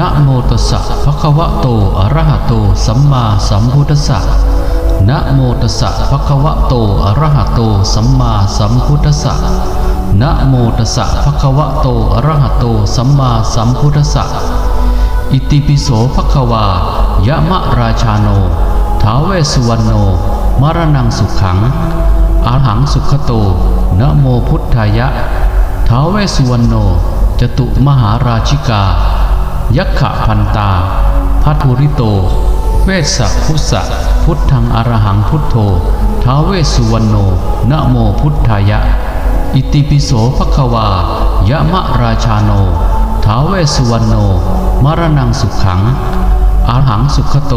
นะโมตัสสะภะคะวะโต อะระหะโต สัมมาสัมพุทธัสสะนะโมตัสสะภะคะวะโต อะระหะโต สัมมาสัมพุทธัสสะนะโมตัสสะภะคะวะโต อะระหะโต สัมมาสัมพุทธัสสะอิติปิโสภะคะวา ยะมะราชาโน ท้าวเวสุวรรณโน มรณังสุขัง อาหังสุขโต นะโมพุทธายะ ท้าวเวสุวรรณโน จตุมหาราชิกา ยักขะพันตาพัทุริโต เวสสะพุสสะพุทธังอรหังพุทโธท้าเวสุวรรณโนนะโมพุทธายะ อิติปิโสภควายะมะราชาโนท้าเวสุวรรณโน มรณังสุขังอาหังสุขโต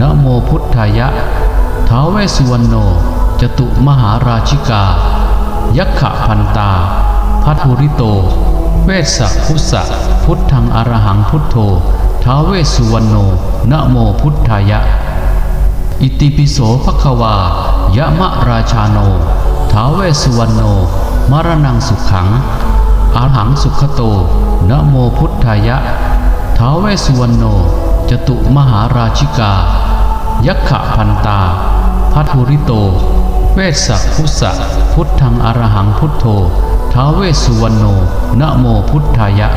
นะโมพุทธายะท้าเวสสุวรรณโนจตุมหาราชิกา ยักขะพันตาพัทุริโต เวสสะพุสสะพุทธังอรหังพุทโธท้าเวสุวรรณโนนะโมพุทธายะ อิติปิโสภคะวายะมะราชาโนท้าเวสุวรรณโนมรณังสุขังอาหังสุขโตนะโมพุทธายะท้าเวสสุวรรณโนจตุมหาราชิกา ยักขะพันตาพัทุริโต เวสสะพุสสะพุทธังอรหังพุทโธ ท้าเวสสุวรรณโนนะโมพุทธายะ